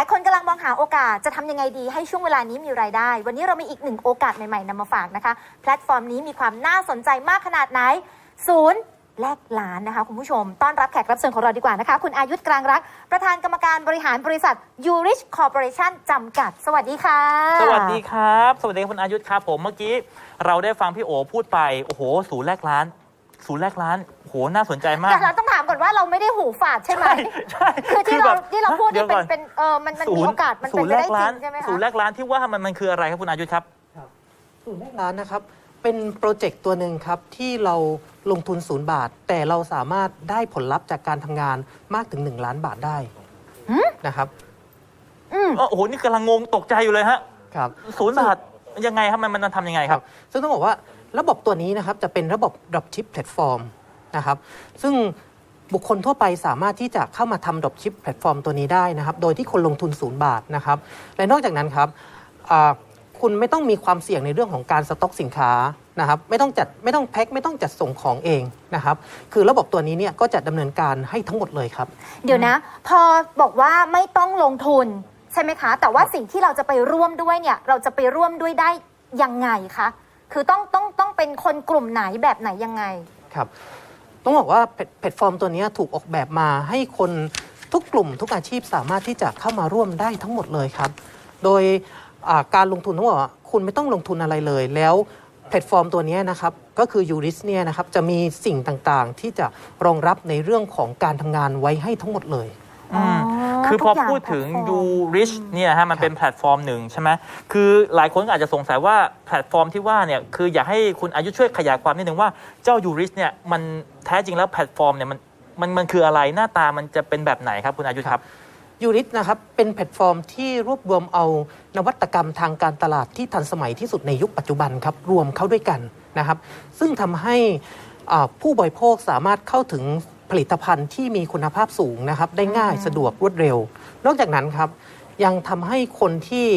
ายคนกำลังมองหาโอกาสจะทำยังไงดีให้ช่วงเวลานี้มีรายได้ วันนี้เรามีอีกหนึ่งโอกาสใหม่ๆนำมาฝากนะคะ แพลตฟอร์มนี้มีความน่าสนใจมากขนาดไหนศูนย์แลกล้านนะคะคุณผู้ชม ต้อนรับแขกรับเชิญของเราดีกว่านะคะ คุณอายุทธกลางรัก ประธานกรรมการบริหารบริษัท u r i c h Corporation จำกัด สวัสดีค่ะ สวัสดีครับ สวัสดีคุณอายุทธครับผมเมื่อกี้ เราได้ฟังพี่โอพูดไป โอ้โห ศูนย์แรกร้าน ศูนย์แรกร้าน โอ้โหน่าสนใจมาก แต่เราต้องถามก่อนว่าเราไม่ได้หูฝาดใช่ไหมใช่คือที่เราแบบที่เราพูดนี่ดี๋ยวเป็ก่นเป็นเออมันมันมีศูย์โอกาสมันศูเป็นย์ไปแรได้กจร้ารินงใช่ไหมคะศูนย์แรกร้านที่ว่ามันมันคืออะไรครับคุณอายุทธครับศูนย์แรกร้านนะครับเป็นโปรเจกต์ตัวหนึ่งครับที่เราลงทุนศูนย์บาท แต่เราสามารถได้ผลลัพธ์จากการทำงานมากถึง 1 ล้านบาทได้นะครับอืมโอ้โหนี่กำลังงงตกใจอยู่เลยฮะครับศูนย์บาทยังไงครับมันมันทำยังไงครับ ซึ่งต้องบอกว่าระบบตัวนี้นะครับจะเป็นระบบ dropship platform นะครับ ซึ่งบุคคลทั่วไปสามารถที่จะเข้ามาทำ dropship platform ตัวนี้ได้นะครับ โดยที่คนลงทุนศูนย์บาทนะครับ และนอกจากนั้นครับอ่าคุณไม่ต้องมีความเสี่ยงในเรื่องของการสต็อกสินค้านะครับ ไม่ต้องจัดไม่ต้องแพ็คไม่ต้องจัดส่งของเองนะครับ คือระบบตัวนี้เนี่ยก็จะดำเนินการให้ทั้งหมดเลยครับ เดี๋ยวนะ พอบอกว่าไม่ต้องลงทุนใช่ไหมคะ แต่ว่าสิ่งที่เราจะไปร่วมด้วยเนี่ย เราจะไปร่วมด้วยได้ยังไงคะ คือต้องต้องต้องเป็นคนกลุ่มไหนแบบไหนยังไง ครับ ต้องบอกว่าแพลตฟอร์มตัวนี้ถูกออกแบบมาให้คนทุกกลุ่มทุกอาชีพสามารถที่จะเข้ามาร่วมได้ทั้งหมดเลยครับ โดยการลงทุนต้องบอกว่าคุณไม่ต้องลงทุนอะไรเลย แล้วแพลตฟอร์มตัวนี้นะครับก็คือยูริสเนี่ยนะครับจะมีสิ่งต่างๆ ที่จะรองรับในเรื่องของการทำงานไว้ให้ทั้งหมดเลยอ๋อ คือพอทุกอย่างพูดถึงแพลตฟอร์มยูริชเนี่ยฮะมันเป็นแพลตฟอร์มหนึ่งใช่ไหมคือหลายคนก็อาจจะสงสัยว่าแพลตฟอร์มที่ว่าเนี่ยคืออยากให้คุณอายุช่วยขยายความนิดนึงว่าเจ้ายูริชเนี่ยมันแท้จริงแล้วแพลตฟอร์มเนี่ยมันมันมันคืออะไรหน้าตามันจะเป็นแบบไหนครับคุณอายุครับยูริสนะครับเป็นแพลตฟอร์มที่รวบรวมเอานวัตกรรมทางการตลาดที่ทันสมัยที่สุดในยุคปัจจุบันครับรวมเข้าด้วยกันนะครับ ซึ่งทำให้อ่าผู้บริโภคสามารถเข้าถึง ผลิตภัณฑ์ที่มีคุณภาพสูงนะครับได้ง่ายสะดวกรวดเร็ว นอกจากนั้นครับยังทำให้คนที่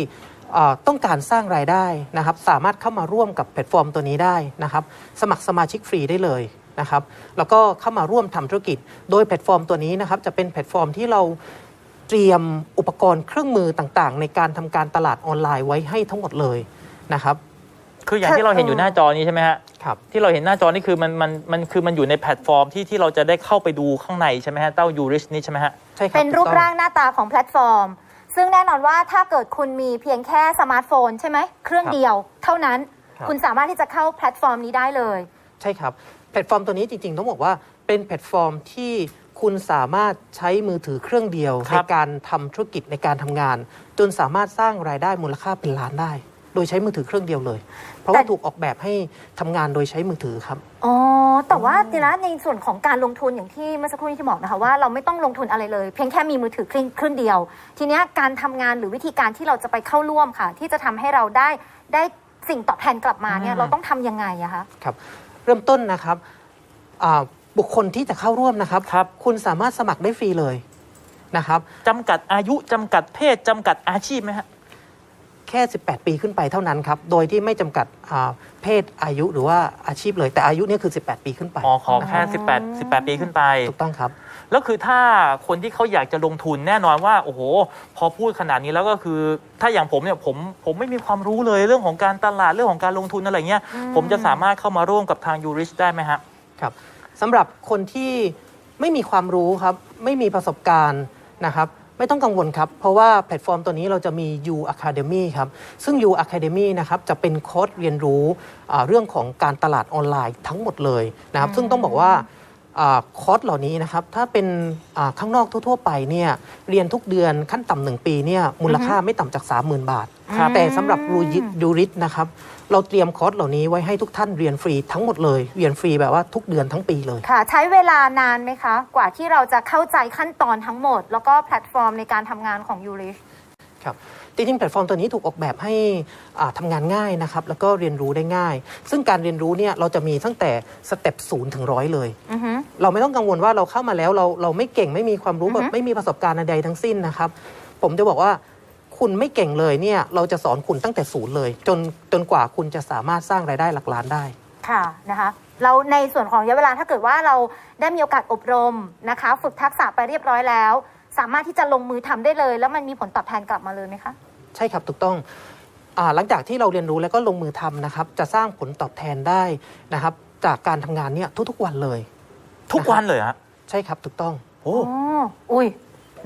อ่าต้องการสร้างรายได้นะครับ สามารถเข้ามาร่วมกับแพลตฟอร์มตัวนี้ได้นะครับ สมัครสมาชิกฟรีได้เลยนะครับ แล้วก็เข้ามาร่วมทำธุรกิจ โดยแพลตฟอร์มตัวนี้นะครับ จะเป็นแพลตฟอร์มที่เราเตรียมอุปกรณ์เครื่องมือต่างๆ ในการทำการตลาดออนไลน์ไว้ให้ทั้งหมดเลยนะครับ คืออย่างที่เราเห็นอยู่หน้าจอนี้ใช่ไหมฮะครับที่เราเห็นหน้าจอนี่คือมันมันมันคือมันอยู่ในแพลตฟอร์มที่ที่เราจะได้เข้าไปดูข้างในใช่ไหมฮะเต้ายูริชนี่ใช่ไหมฮะใช่ครับเป็นรูปถูกต้องร่างหน้าตาของแพลตฟอร์ม ซึ่งแน่นอนว่าถ้าเกิดคุณมีเพียงแค่สมาร์ทโฟนใช่ไหมเครื่องเดียวเท่านั้นครับคุณสามารถที่จะเข้าแพลตฟอร์มนี้ได้เลย ใช่ครับแพลตฟอร์มตัวนี้จริงๆ ต้องบอกว่าเป็นแพลตฟอร์มที่คุณสามารถใช้มือถือเครื่องเดียวครัในบการทำธุรกิจในการทำงาน จนสามารถสร้างรายได้มูลค่าเป็นล้านได้ โดยใช้มือถือเครื่องเดียวเลย เพราะว่าแต่ถูกออกแบบให้ทำงานโดยใช้มือถือครับ อ๋อ แต่ว่าทีละในส่วนของการลงทุนอย่างที่เมื่อสักครู่นี้ที่บอกนะคะว่าเราไม่ต้องลงทุนอะไรเลย เพียงแค่มีมือถือเครื่องเครื่องเดียว ทีเนี้ยการทำงานหรือวิธีการที่เราจะไปเข้าร่วมค่ะ ที่จะทำให้เราได้ได้สิ่งตอบแทนกลับมาเนี่ยอืมเราต้องทำยังไงอะคะครับ เริ่มต้นนะครับอ่าบุคคลที่จะเข้าร่วมนะครับครับ คุณสามารถสมัครได้ฟรีเลยนะครับจำกัดอายุจำกัดเพศจำกัดอาชีพไหมฮะแค่ 18 ปีขึ้นไปเท่านั้นครับ โดยที่ไม่จำกัดอ่าเพศอายุหรือว่าอาชีพเลย แต่อายุเนี่ยคือ 18 ปีขึ้นไปอ๋อขอนะแค่รับ18 18 ปีขึ้นไป ถูกต้องครับ แล้วคือถ้าคนที่เขาอยากจะลงทุนแน่นอนว่า โอ้โห พอพูดขนาดนี้แล้วก็คือ ถ้าอย่างผมเนี่ยผมผมไม่มีความรู้เลยเรื่องของการตลาดเรื่องของการลงทุนอะไรเงี้ยอืม ผมจะสามารถเข้ามาร่วมกับทางยูริชได้ไหมฮะ ครับสำหรับคนที่ไม่มีความรู้ครับ ไม่มีประสบการณ์นะครับ ไม่ต้องกังวลครับ เพราะว่าแพลตฟอร์มตัวนี้เราจะมี U Academy ครับ ซึ่ง U Academy นะครับจะเป็นโค้ดเรียนรู้อ่าเรื่องของการตลาดออนไลน์ทั้งหมดเลยนะครับ ซึ่งต้องบอกว่าอ่า คอร์สเหล่านี้นะครับ ถ้าเป็นอ่าข้างนอกทั่ว ๆ ไปเนี่ยเรียนทุกเดือนขั้นต่ำหนึ่งปีเนี่ยมูลค่าไม่ต่ำจาก 30,000 บาทครับแต่สำหรับรูยิดูริสนะครับ เราเตรียมคอร์สเหล่านี้ไว้ให้ทุกท่านเรียนฟรีทั้งหมดเลย เรียนฟรีแบบว่าทุกเดือนทั้งปีเลย ค่ะ ใช้เวลานานไหมคะ กว่าที่เราจะเข้าใจขั้นตอนทั้งหมด แล้วก็แพลตฟอร์มในการทำงานของยูริช ครับจริงๆแพลตฟอร์มตัวนี้ถูกออกแบบให้อ่าทำงานง่ายนะครับแล้วก็เรียนรู้ได้ง่าย ซึ่งการเรียนรู้เนี่ยเราจะมีตั้งแต่สเต็ปศูนย์ถึงร้อยเลยอือฮึเราไม่ต้องกังวลว่าเราเข้ามาแล้วเราเราไม่เก่งไม่มีความรู้อือแบฮึบไม่มีประสบการณ์ใดๆทั้งสิ้นนะครับ ผมจะบอกว่าคุณไม่เก่งเลยเนี่ยเราจะสอนคุณตั้งแต่ศูนย์เลย จนจนกว่าคุณจะสามารถสร้างรายได้หลักล้านได้ค่ะนะคะเราในส่วนของระยะเวลาถ้าเกิดว่าเราได้มีโอกาสอบรมนะคะ ฝึกทักษะไปเรียบร้อยแล้ว สามารถที่จะลงมือทำได้เลย แล้วมันมีผลตอบแทนกลับมาเลยไหมคะ ใช่ครับถูกต้องอาหลังจากที่เราเรียนรู้แล้วก็ลงมือทำนะครับ จะสร้างผลตอบแทนได้นะครับ จากการทำงานเนี่ยทุกๆวันเลย ทุกวันเลยฮะใช่ครับถูกต้องโอ้อ๋ออุ้ย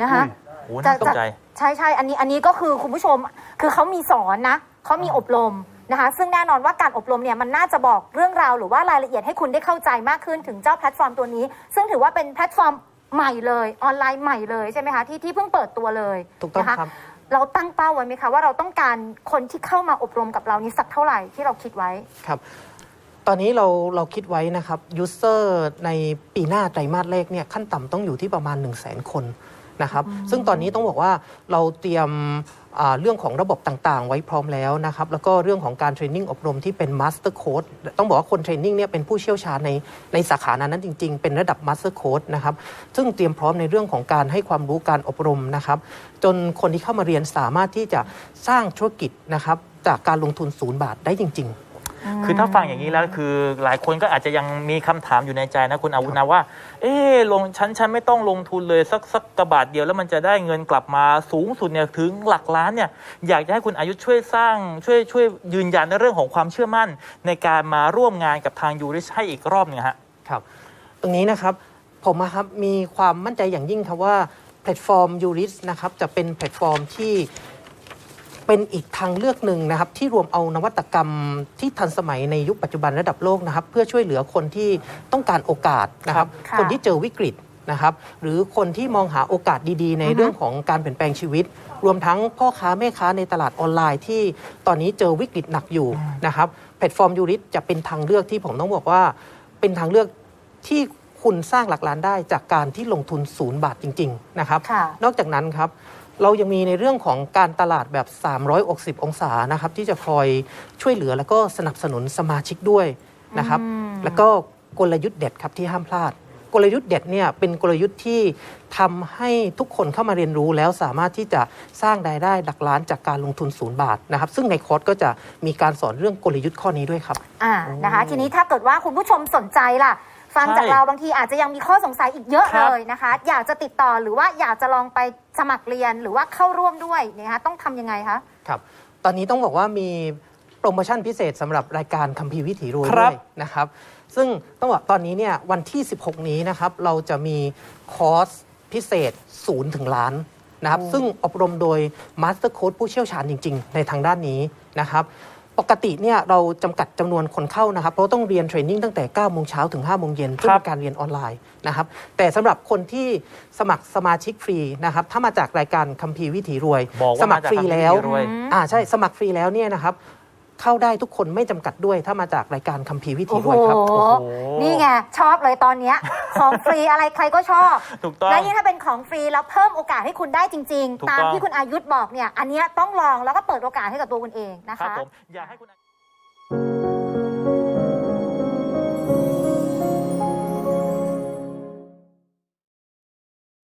นะคะโหน่าตกใจใช่ใช่อันนี้อันนี้ก็คือคุณผู้ชมคือเขามีสอนนะเขามีอบรมนะคะซึ่งแน่นอนว่าการอบรมเนี่ยมันน่าจะบอกเรื่องราวหรือว่ารายละเอียดให้คุณได้เข้าใจมากขึ้นถึงเจ้าแพลตฟอร์มตัวนี้ ซึ่งถือว่าเป็นแพลตฟอร์ม ใหม่เลยออนไลน์ใหม่เลยใช่ไหมคะที่ที่เพิ่งเปิดตัวเลยถูกต้องนะคะครับ เราตั้งเป้าไว้ไหมคะว่าเราต้องการคนที่เข้ามาอบรมกับเรานี้สักเท่าไหร่ที่เราคิดไว้ ครับ ตอนนี้เราเราคิดไว้นะครับยูเซอร์ในปีหน้าไตรมาสแรกเนี่ยขั้นต่ำต้องอยู่ที่ประมาณ 1 0 0 0 0แสนคนนะครับ ซึ่งตอนนี้ต้องบอกว่าเราเตรียมอ่า เรื่องของระบบต่างๆ ไว้พร้อมแล้วนะครับแล้วก็เรื่องของการเทรนนิ่งอบรมที่เป็นมาสเตอร์โค้ดต้องบอกว่าคนเทรนนิ่งเนี่ยเป็นผู้เชี่ยวชาญในในสาขานั้นจริง ๆ เป็นระดับมาสเตอร์โค้ดนะครับซึ่งเตรียมพร้อมในเรื่องของการให้ความรู้การอบรมนะครับจนคนที่เข้ามาเรียนสามารถที่จะสร้างธุรกิจนะครับจากการลงทุนศูนย์บาทได้จริง ๆ คือถ้าฟังอย่างนี้แล้วคือหลายคนก็อาจจะยังมีคำถามอยู่ในใจนะคุณอาวุธนะว่า เอ๊ะลงฉันฉันไม่ต้องลงทุนเลยสักสักกระบาทเดียวแล้วมันจะได้เงินกลับมาสูงสุดเนี่ยถึงหลักล้านเนี่ยอยากจะให้คุณอายุช่วยสร้างช่วยช่วยยืนยันในเรื่องของความเชื่อมั่น ในการมาร่วมงานกับทางยูริชให้อีกรอบหนึงฮะ ครับ ตรงนี้นะครับ ผมนะครับมีความมั่นใจอย่างยิ่งครับว่าแพลตฟอร์มยูริสนะครับจะเป็นแพลตฟอร์มที่ เป็นอีกทางเลือกหนึ่งนะครับ ที่รวมเอานวัตกรรมที่ทันสมัยในยุคปัจจุบันระดับโลกนะครับ เพื่อช่วยเหลือคนที่ต้องการโอกาสนะครับค่ะคนที่เจอวิกฤตนะครับ หรือคนที่มองหาโอกาสดีๆ ในอือฮึเรื่องของการเปลี่ยนแปลงชีวิต รวมทั้งพ่อค้าแม่ค้าในตลาดออนไลน์ที่ตอนนี้เจอวิกฤตหนักอยู่นะครับแพลตฟอร์มยูริสจะเป็นทางเลือกที่ผมต้องบอกว่า เป็นทางเลือกที่คุณสร้างหลักล้านได้จากการที่ลงทุนศูนย์บาทจริง ๆ นะครับค่ะนอกจากนั้นครับ เรายังมีในเรื่องของการตลาดแบบ 360 องศานะครับ ที่จะคอยช่วยเหลือแล้วก็สนับสนุนสมาชิกด้วยนะครับอืมแล้วก็กลยุทธ์เด็ดครับที่ห้ามพลาด กลยุทธ์เด็ดเนี่ยเป็นกลยุทธ์ที่ทำให้ทุกคนเข้ามาเรียนรู้แล้วสามารถที่จะสร้างรายได้หลักล้านจากการลงทุนศูนย์บาทนะครับ ซึ่งในคอร์สก็จะมีการสอนเรื่องกลยุทธ์ข้อนี้ด้วยครับอ่านะคะ ทีนี้ถ้าเกิดว่าคุณผู้ชมสนใจล่ะ ฟังจากใช่เราบางทีอาจจะยังมีข้อสงสัยอีกเยอะครัเลบยนะคะ อยากจะติดต่อหรือว่าอยากจะลองไปสมัครเรียนหรือว่าเข้าร่วมด้วยนะคะต้องทำยังไงคะ ครับ ตอนนี้ต้องบอกว่ามีโปรโมชั่นพิเศษสำหรับรายการคัมภีร์วิถีรวยครัด้บวยนะครับ ซึ่งต้องบอกตอนนี้เนี่ยวันที่ 16 นี้นะครับ เราจะมีคอร์สพิเศษศูนย์ถึงล้านนะครับ ซึ่งอบรมโดยมาสเตอร์โค้ดผู้เชี่ยวชาญจริง ๆ ในทางด้านนี้นะครับ ปกติเนี่ยเราจำกัดจำนวนคนเข้านะครับ เพราะต้องเรียนเทรนนิ่งตั้งแต่9โมงเช้าถึง5โมงเย็นซึ่งครับเป็นการเรียนออนไลน์นะครับ แต่สำหรับคนที่สมัครสมาชิกฟรีนะครับ ถ้ามาจากรายการคัมภีร์วิถีรวยบอกว่าสมัครฟรีแล้วมาจากคัมภีร์วิถีรวยอ่าใช่สมัครฟรีแล้วเนี่ยนะครับ เข้าได้ทุกคนไม่จำกัดด้วย ถ้ามาจากรายการคัมภีร์วิถีโอ้รโหวยครับ โอ้โห นี่ไง ชอบเลยตอนเนี้ย ของฟรีอะไรใครก็ชอบ ถูกต้องและยิ่งถ้าเป็นของฟรีแล้วเพิ่มโอกาสให้คุณได้จริง ถูกๆ ตามต้อง ที่คุณอายุทธบอกเนี่ย อันเนี้ยต้องลองแล้วก็เปิดโอกาสให้กับตัวคุณเองนะครับคะผมอยากให้คุณ